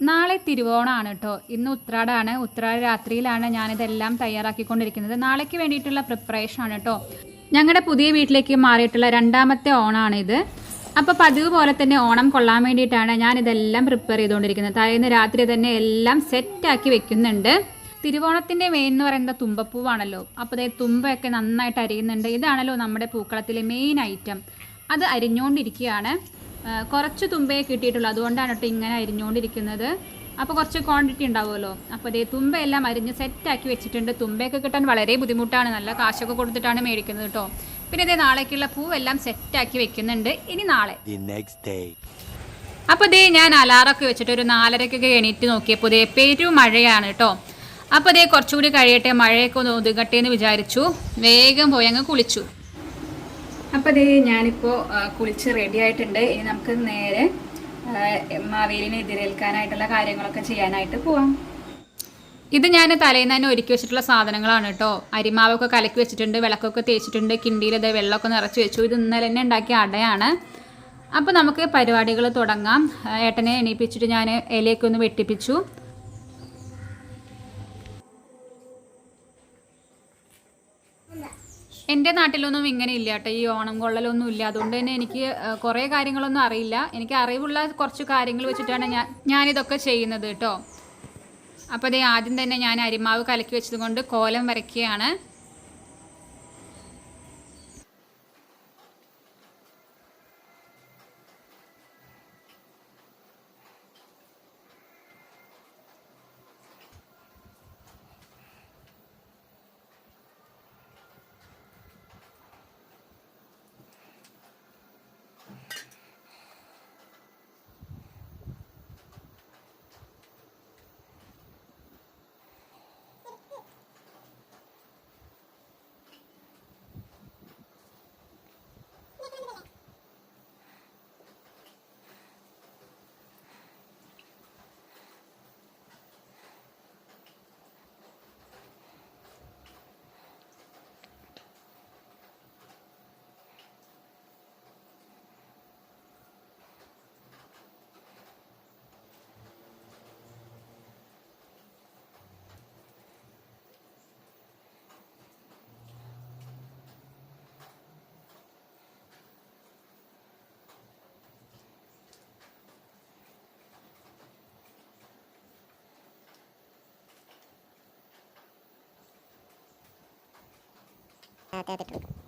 നാളെ തിരുവോണമാണ് കേട്ടോ. ഇന്ന് ഉത്രാടാണ്. ഉത്രാട രാത്രിയിലാണ് ഞാനിതെല്ലാം തയ്യാറാക്കിക്കൊണ്ടിരിക്കുന്നത്. നാളേക്ക് വേണ്ടിയിട്ടുള്ള പ്രിപ്പറേഷൻ ആണ് കേട്ടോ. ഞങ്ങളുടെ പുതിയ വീട്ടിലേക്ക് മാറിയിട്ടുള്ള രണ്ടാമത്തെ ഓണാണിത് അപ്പോൾ പതിവ് പോലെ തന്നെ ഓണം കൊള്ളാൻ വേണ്ടിയിട്ടാണ് ഞാനിതെല്ലാം പ്രിപ്പയർ ചെയ്തുകൊണ്ടിരിക്കുന്നത് തലേന്ന് രാത്രി തന്നെ എല്ലാം സെറ്റാക്കി വെക്കുന്നുണ്ട്. തിരുവോണത്തിന്റെ മെയിൻ എന്ന് പറയുന്നത് തുമ്പപ്പൂവാണല്ലോ. അപ്പോൾ അതേ തുമ്പയൊക്കെ നന്നായിട്ട് അരിയുന്നുണ്ട്. ഇതാണല്ലോ നമ്മുടെ പൂക്കളത്തിലെ മെയിൻ ഐറ്റം അത് അരിഞ്ഞുകൊണ്ടിരിക്കുകയാണ് കുറച്ച് തുമ്പയെ കിട്ടിയിട്ടുള്ളൂ. അതുകൊണ്ടാണ് കേട്ടോ ഇങ്ങനെ അരിഞ്ഞുകൊണ്ടിരിക്കുന്നത് അപ്പോൾ കുറച്ച് ക്വാണ്ടിറ്റി ഉണ്ടാവുമല്ലോ. അപ്പോൾ അതേ തുമ്പയെല്ലാം അരിഞ്ഞ് സെറ്റാക്കി വെച്ചിട്ടുണ്ട്. തുമ്പയൊക്കെ കിട്ടാൻ വളരെ ബുദ്ധിമുട്ടാണ്. നല്ല കാശൊക്കെ കൊടുത്തിട്ടാണ് മേടിക്കുന്നത് കേട്ടോ. പിന്നെ ഇതേ നാളേക്കുള്ള പൂവെല്ലാം സെറ്റാക്കി വെക്കുന്നുണ്ട്. ഇനി നാളെ. അപ്പോൾ ഇതേ ഞാൻ അലാറൊക്കെ വെച്ചിട്ട് ഒരു നാലരക്കൊക്കെ എണീറ്റ് നോക്കിയപ്പോൾ ഇതേ പെരു മഴയാണ് കേട്ടോ. അപ്പോൾ ഇതേ കുറച്ചുകൂടി കഴിയട്ടെ മഴയൊക്കെ ഒന്ന് ഒതുകട്ടെ എന്ന് വിചാരിച്ചു. വേഗം പോയി അങ്ങ് കുളിച്ചു. അപ്പോൾ അതേ ഞാനിപ്പോൾ കുളിച്ച് റെഡി ആയിട്ടുണ്ട്. ഇനി നമുക്ക് നേരെ മാവേലിനെ എതിരേൽക്കാനായിട്ടുള്ള കാര്യങ്ങളൊക്കെ ചെയ്യാനായിട്ട് പോവാം. ഇത് ഞാൻ തലേന്ന് തന്നെ ഒരുക്കി വെച്ചിട്ടുള്ള സാധനങ്ങളാണ് കേട്ടോ അരിമാവൊക്കെ കലക്കി വെച്ചിട്ടുണ്ട് വിളക്കൊക്കെ തേച്ചിട്ടുണ്ട് കിണ്ടിയിൽ ഇത് വെള്ളമൊക്കെ നിറച്ച് വെച്ചു. ഇത് ഇന്നലെ തന്നെ ഉണ്ടാക്കിയ അടയാണ്. അപ്പോൾ നമുക്ക് പരിപാടികൾ തുടങ്ങാം. ഏട്ടനെ എണീപ്പിച്ചിട്ട് ഞാൻ ഇലയൊക്കെ ഒന്ന് വെട്ടിപ്പിച്ചു. എന്റെ നാട്ടിലൊന്നും ഇങ്ങനെ ഇല്ല കേട്ടോ. ഈ ഓണം കൊള്ളലൊന്നും ഇല്ല. അതുകൊണ്ട് തന്നെ എനിക്ക് കുറേ കാര്യങ്ങളൊന്നും അറിയില്ല. എനിക്ക് അറിവുള്ള കുറച്ച് കാര്യങ്ങൾ വെച്ചിട്ടാണ് ഞാൻ ഞാനിതൊക്കെ ചെയ്യുന്നത് കേട്ടോ. അപ്പോൾ അതേ ആദ്യം തന്നെ ഞാൻ അരിമാവ് കലക്കി വെച്ചത് കൊണ്ട് കോലം വരയ്ക്കുകയാണ്. 当ててくる。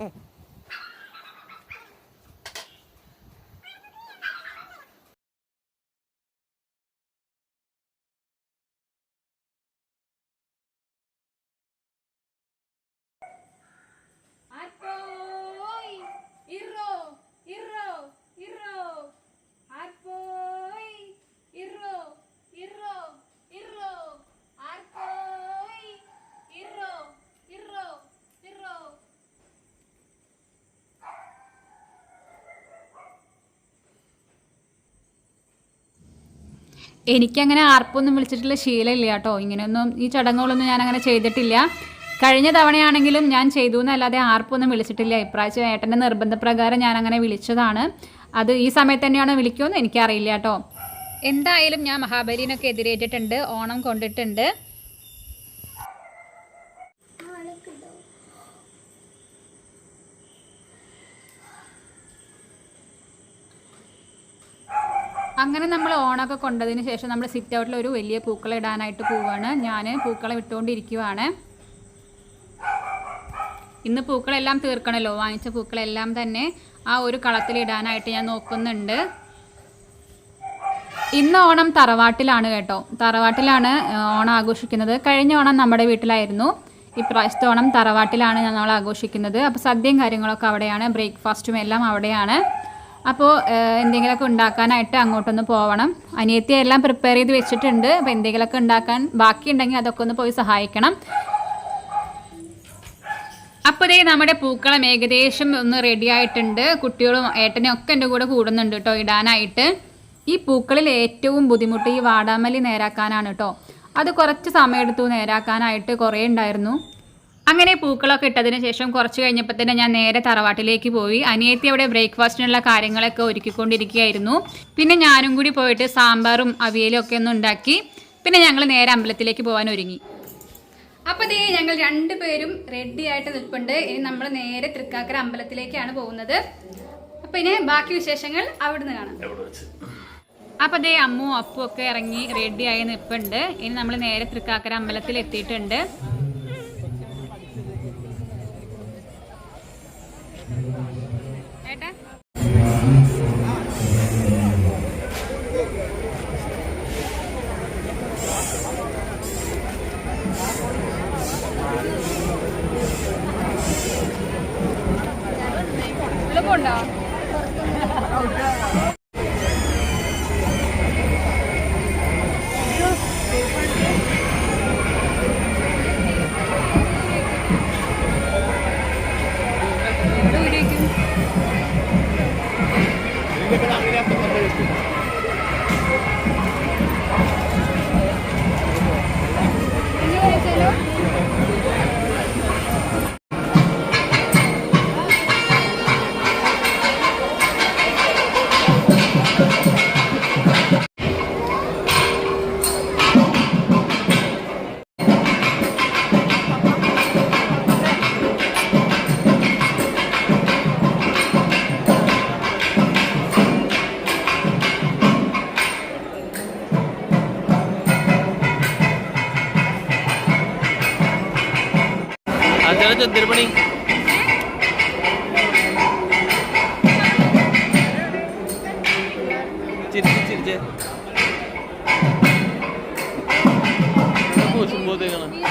Mm-hmm. എനിക്കങ്ങനെ ആർപ്പൊന്നും വിളിച്ചിട്ടുള്ള ശീലമില്ല കേട്ടോ. ഇങ്ങനെയൊന്നും ഈ ചടങ്ങുകളൊന്നും ഞാൻ അങ്ങനെ ചെയ്തിട്ടില്ല. കഴിഞ്ഞ തവണയാണെങ്കിലും ഞാൻ ചെയ്തു എന്നല്ലാതെ ആർപ്പൊന്നും വിളിച്ചിട്ടില്ല. ഇപ്രാവശ്യം ഏട്ടന്റെ നിർബന്ധപ്രകാരം അങ്ങനെ വിളിച്ചതാണ്. അത് ഈ സമയത്ത് തന്നെയാണോ വിളിക്കുമെന്ന് എനിക്കറിയില്ല കേട്ടോ. എന്തായാലും ഞാൻ മഹാബലിനൊക്കെ എതിരേറ്റിട്ടുണ്ട് ഓണം കൊണ്ടിട്ടുണ്ട്. അങ്ങനെ നമ്മൾ ഓണമൊക്കെ കൊണ്ടതിന് ശേഷം നമ്മൾ സിറ്റ് ഔട്ടിൽ ഒരു വലിയ പൂക്കളം ഇടാനായിട്ട് പോവുകയാണ് ഞാൻ പൂക്കളം ഇട്ടുകൊണ്ടിരിക്കുവാണ്. ഇന്ന് പൂക്കളെല്ലാം തീർക്കണമല്ലോ വാങ്ങിച്ച പൂക്കളെല്ലാം തന്നെ ആ ഒരു കളത്തിൽ ഇടാനായിട്ട് ഞാൻ നോക്കുന്നുണ്ട്. ഇന്ന് ഓണം തറവാട്ടിലാണ് കേട്ടോ. തറവാട്ടിലാണ് ഓണം ആഘോഷിക്കുന്നത്. കഴിഞ്ഞ ഓണം നമ്മുടെ വീട്ടിലായിരുന്നു. ഇപ്രാവശ്യത്തെ ഓണം തറവാട്ടിലാണ് ഞങ്ങൾ ആഘോഷിക്കുന്നത്. അപ്പോൾ സദ്യയും കാര്യങ്ങളൊക്കെ അവിടെയാണ്. ബ്രേക്ക്ഫാസ്റ്റും എല്ലാം അവിടെയാണ്. അപ്പോൾ എന്തെങ്കിലുമൊക്കെ ഉണ്ടാക്കാനായിട്ട് അങ്ങോട്ടൊന്ന് പോകണം അനിയത്തി എല്ലാം പ്രിപ്പയർ ചെയ്ത് വെച്ചിട്ടുണ്ട്. അപ്പോൾ എന്തെങ്കിലുമൊക്കെ ഉണ്ടാക്കാൻ ബാക്കിയുണ്ടെങ്കിൽ അതൊക്കെ ഒന്ന് പോയി സഹായിക്കണം. അപ്പോൾ ഇതേ നമ്മുടെ പൂക്കളം ഏകദേശം ഒന്ന് റെഡി ആയിട്ടുണ്ട്. കുട്ടികളും ഏട്ടനും ഒക്കെ എന്റെ കൂടെ കൂടുന്നുണ്ട് കേട്ടോ ഇടാനായിട്ട്. ഈ പൂക്കളിൽ ഏറ്റവും ബുദ്ധിമുട്ട് ഈ വാടാമല്ലി നേരാക്കാനാണ് കേട്ടോ. അത് കുറച്ച് സമയമെടുത്തു നേരാക്കാനായിട്ട് കുറേ ഉണ്ടായിരുന്നു. അങ്ങനെ പൂക്കളൊക്കെ ഇട്ടതിന് ശേഷം കുറച്ച് കഴിഞ്ഞപ്പോൾ തന്നെ ഞാൻ നേരെ തറവാട്ടിലേക്ക് പോയി. അനിയത്തി അവിടെ ബ്രേക്ക്ഫാസ്റ്റിനുള്ള കാര്യങ്ങളൊക്കെ ഒരുക്കിക്കൊണ്ടിരിക്കുകയായിരുന്നു. പിന്നെ ഞാനും കൂടി പോയിട്ട് സാമ്പാറും അവിയലും ഒക്കെ ഒന്ന് ഉണ്ടാക്കി. പിന്നെ ഞങ്ങൾ നേരെ അമ്പലത്തിലേക്ക് പോകാൻ ഒരുങ്ങി. അപ്പോൾ ദേ ഞങ്ങൾ രണ്ടുപേരും റെഡി ആയിട്ട് നിൽപ്പുണ്ട്. ഇനി നമ്മൾ നേരെ തൃക്കാക്കര അമ്പലത്തിലേക്കാണ് പോകുന്നത്. അപ്പം ഇനി ബാക്കി വിശേഷങ്ങൾ അവിടുന്ന് കാണാം. അപ്പോൾ അതേ അമ്മു അപ്പു ഒക്കെ ഇറങ്ങി റെഡി ആയി നിൽപ്പുണ്ട്. ഇനി നമ്മൾ നേരെ തൃക്കാക്കര അമ്പലത്തിൽ എത്തിയിട്ടുണ്ട്. 이제. 뭐 또 중보대잖아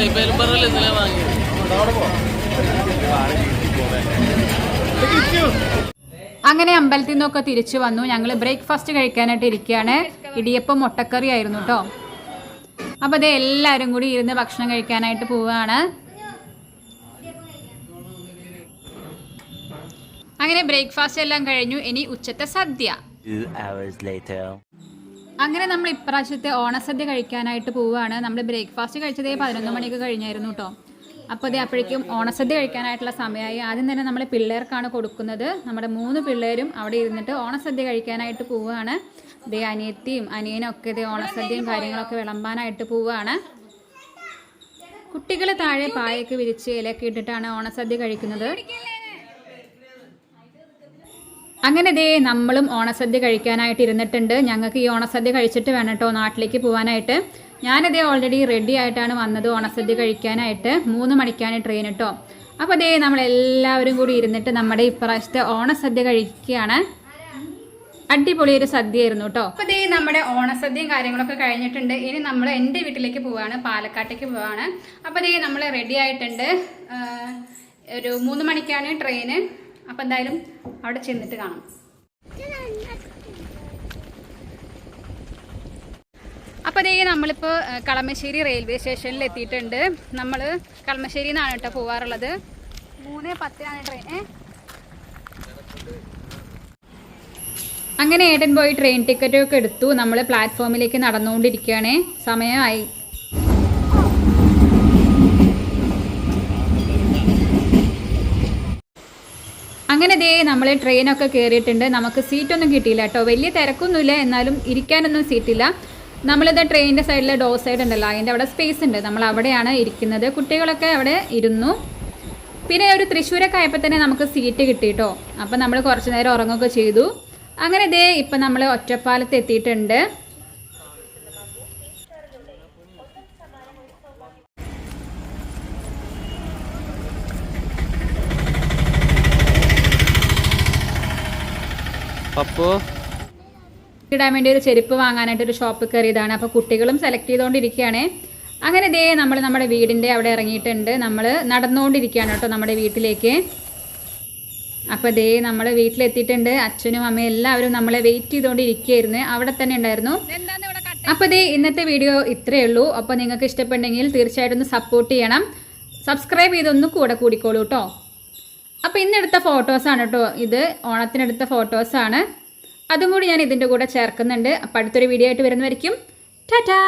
ഇപ്പൊ ഇന്നലെ വാങ്ങിയത്? അങ്ങനെ അമ്പലത്തിൽ നിന്നൊക്കെ തിരിച്ചു വന്നു. ഞങ്ങൾ ബ്രേക്ക്ഫാസ്റ്റ് കഴിക്കാനായിട്ട് ഇരിക്കുകയാണ്. ഇടിയപ്പം മുട്ടക്കറി ആയിരുന്നു കേട്ടോ അപ്പോൾ അതെ എല്ലാവരും കൂടി ഇരുന്ന് ഭക്ഷണം കഴിക്കാനായിട്ട് പോവുകയാണ് അങ്ങനെ ബ്രേക്ക്ഫാസ്റ്റ് എല്ലാം കഴിഞ്ഞു. ഇനി ഉച്ചത്തെ സദ്യ. അങ്ങനെ നമ്മൾ ഇപ്രാവശ്യത്തെ ഓണസദ്യ കഴിക്കാനായിട്ട് പോവുകയാണ്. നമ്മൾ ബ്രേക്ക്ഫാസ്റ്റ് കഴിച്ചതേ പതിനൊന്ന് മണിക്ക് കഴിഞ്ഞായിരുന്നു കേട്ടോ അപ്പോൾ അതേ അപ്പോഴേക്കും ഓണസദ്യ കഴിക്കാനായിട്ടുള്ള സമയമായി. ആദ്യം തന്നെ നമ്മൾ പിള്ളേർക്കാണ് കൊടുക്കുന്നത്. നമ്മുടെ മൂന്ന് പിള്ളേരും അവിടെ ഇരുന്നിട്ട് ഓണസദ്യ കഴിക്കാനായിട്ട് പോവുകയാണ്. ദേ അനിയത്തിയും അനിയനും ഒക്കെ ഇതേ ഓണസദ്യയും കാര്യങ്ങളൊക്കെ വിളമ്പാനായിട്ട് പോവുകയാണ്. കുട്ടികൾ താഴെ പായൊക്കെ വിരിച്ച് ഇലയൊക്കെ ഇട്ടിട്ടാണ് ഓണസദ്യ കഴിക്കുന്നത്. അങ്ങനെ ദേ നമ്മളും ഓണസദ്യ കഴിക്കാനായിട്ട് ഇരുന്നിട്ടുണ്ട് ഞങ്ങൾക്ക് ഈ ഓണസദ്യ കഴിച്ചിട്ട് വേണം കേട്ടോ നാട്ടിലേക്ക് പോകാനായിട്ട് ഞാനതേ ഓൾറെഡി റെഡി ആയിട്ടാണ് വന്നത് ഓണസദ്യ കഴിക്കാനായിട്ട്. മൂന്ന് മണിക്കാണ് ട്രെയിൻ കേട്ടോ അപ്പോൾ ദേ നമ്മളെല്ലാവരും കൂടി ഇരുന്നിട്ട് നമ്മുടെ ഇപ്രാവശ്യത്തെ ഓണസദ്യ കഴിക്കുകയാണ്. അടിപൊളി ഒരു സദ്യ ആയിരുന്നു കേട്ടോ അപ്പോൾ ദേ നമ്മുടെ ഓണസദ്യയും കാര്യങ്ങളൊക്കെ കഴിഞ്ഞിട്ടുണ്ട്. ഇനി നമ്മൾ എന്റെ വീട്ടിലേക്ക് പോവാണ്. പാലക്കാട്ടേക്ക് പോവാണ്. അപ്പോൾ ദേ നമ്മൾ റെഡി ആയിട്ടുണ്ട്. ഒരു മൂന്ന് മണിക്കാണ് ട്രെയിന് അപ്പോൾ എന്തായാലും അവിടെ ചെന്നിട്ട് കാണാം. അപ്പോൾ ദേ നമ്മളിപ്പോ കളമശ്ശേരി റെയിൽവേ സ്റ്റേഷനിൽ എത്തിയിട്ടുണ്ട്. നമ്മൾ കളമശ്ശേരി നിന്നാണ് കേട്ടോ പോവാറുള്ളത്. മൂന്ന് പത്തിനാണ് ട്രെയിൻ അങ്ങനെ ഏടൻ പോയി ട്രെയിൻ ടിക്കറ്റൊക്കെ എടുത്തു. നമ്മൾ പ്ലാറ്റ്ഫോമിലേക്ക് നടന്നുകൊണ്ടിരിക്കുകയാണ്. സമയമായി. അങ്ങനെ ദേ നമ്മൾ ട്രെയിനൊക്കെ കയറിയിട്ടുണ്ട് നമുക്ക് സീറ്റൊന്നും കിട്ടിയില്ല കേട്ടോ. വലിയ തിരക്കൊന്നുമില്ല. എന്നാലും ഇരിക്കാനൊന്നും സീറ്റില്ല. നമ്മളിത് ട്രെയിനിന്റെ സൈഡിൽ ഡോ സൈഡ് ഉണ്ടല്ലോ. അതിന്റെ അവിടെ സ്പേസ് ഉണ്ട്. നമ്മൾ അവിടെയാണ് ഇരിക്കുന്നത്. കുട്ടികളൊക്കെ അവിടെ ഇരുന്നു. പിന്നെ ഒരു തൃശ്ശൂരൊക്കെ ആയപ്പോൾ തന്നെ നമുക്ക് സീറ്റ് കിട്ടി കേട്ടോ. അപ്പം നമ്മൾ കുറച്ച് നേരം ഉറങ്ങുകയൊക്കെ ചെയ്തു. അങ്ങനെ ദേ ഇപ്പം നമ്മൾ ഒറ്റപ്പാലത്ത് എത്തിയിട്ടുണ്ട്. അപ്പോ? ഇടാൻ വേണ്ടി ഒരു ചെരുപ്പ് വാങ്ങാനായിട്ട് ഒരു ഷോപ്പിൽ കയറിയതാണ്. അപ്പോൾ കുട്ടികളും സെലക്ട് ചെയ്തുകൊണ്ടിരിക്കുകയാണ് അങ്ങനെ ദേ നമ്മൾ നമ്മുടെ വീടിന്റെ അവിടെ ഇറങ്ങിയിട്ടുണ്ട്. നമ്മൾ നടന്നുകൊണ്ടിരിക്കുകയാണ് കേട്ടോ നമ്മുടെ വീട്ടിലേക്ക്. അപ്പോൾ ദേ നമ്മൾ വീട്ടിലെത്തിയിട്ടുണ്ട്. അച്ഛനും അമ്മയും എല്ലാവരും നമ്മളെ വെയിറ്റ് ചെയ്തുകൊണ്ടിരിക്കുകയായിരുന്നു അവിടെ തന്നെ ഉണ്ടായിരുന്നു. അപ്പോൾ ദേ ഇന്നത്തെ വീഡിയോ ഇത്രയേ ഉള്ളൂ. അപ്പോൾ നിങ്ങൾക്ക് ഇഷ്ടപ്പെട്ടെങ്കിൽ തീർച്ചയായിട്ടും ഒന്ന് സപ്പോർട്ട് ചെയ്യണം. സബ്സ്ക്രൈബ് ചെയ്തൊന്ന് കൂടെ കൂടിക്കോളൂ കേട്ടോ. അപ്പോൾ ഇന്നെടുത്ത ഫോട്ടോസാണ് കേട്ടോ ഇത്. ഓണത്തിനെടുത്ത ഫോട്ടോസാണ് അതും കൂടി ഞാൻ ഇതിന്റെ കൂടെ ചേർക്കുന്നുണ്ട്. അപ്പോൾ അടുത്തൊരു വീഡിയോ ആയിട്ട് വരുന്നവരിക്കും. ടാറ്റാ!